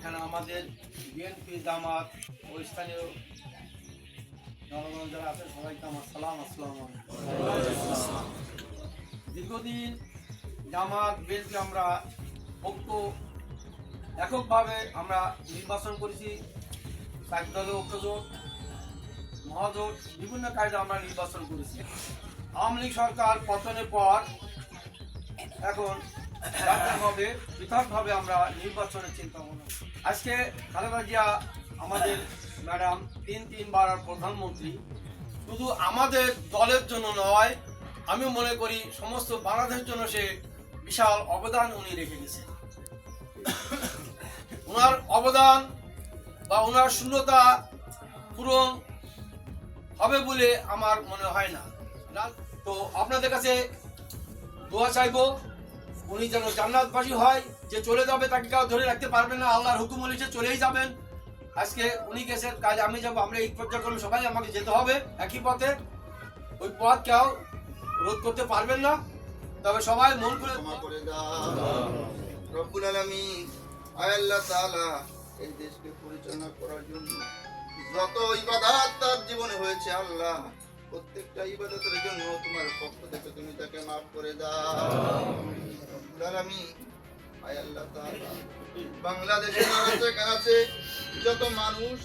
এখানে আমাদের বিএনপি জামাত ও স্থানীয় জনগণ যারা আছে, সবাইকে আমার সালাম, আসসালাম দীর্ঘদিন জামাত বিএনপি আমরা ঐক্য এককভাবে আমরা নির্বাচন করেছি। চারটি দলীয় ঐক্যজোট মহাজোট, বিভিন্ন কাজে আমরা নির্বাচন করেছি। আওয়ামী লীগ সরকার পতনের পর এখন রাজ্যভাবে পৃথকভাবে আমরা নির্বাচনের চিন্তা ভাবনা আজকে খালেদা জিয়া, আমাদের ম্যাডাম, তিন তিনবার প্রধানমন্ত্রী, শুধু আমাদের দলের জন্য নয়, আমি মনে করি সমস্ত বাংলাদেশের জন্য সে বিশাল অবদান উনি রেখে গেছেন। ওনার অবদান বা ওনার শূন্যতা পূরণ হবে বলে আমার মনে হয় না না- তো আপনাদের কাছে দোয়া চাইব। উনি যেন জান্নাতবাসী হয়, যে চলে যাবে তাকে কেউ ধরে রাখতে পারবে না, আল্লাহর হুকুম হলে চলেই যাবেন। আজকে উনি গেছেন কাজ আমি যাব, আমরা এই পর্যায়ক্রমে সবাই আমাকে যেতে হবে একই পথে। ওই পথ কেউ রোধ করতে পারবেন না। তবে সবাই মন করে রব্বুল আলামিন আল্লাহ তাআলা, এই দেশকে পরিচালনা করার জন্য যত ইবাদত তার জীবনে হয়েছে, আল্লাহ, প্রত্যেকটা ইবাদতের জন্য তোমার পক্ষ থেকে তুমি তাকে মাফ করে দাও। আমি আয় আল্লাহ তাআলা। বাংলাদেশে যারা আছে, যত মানুষ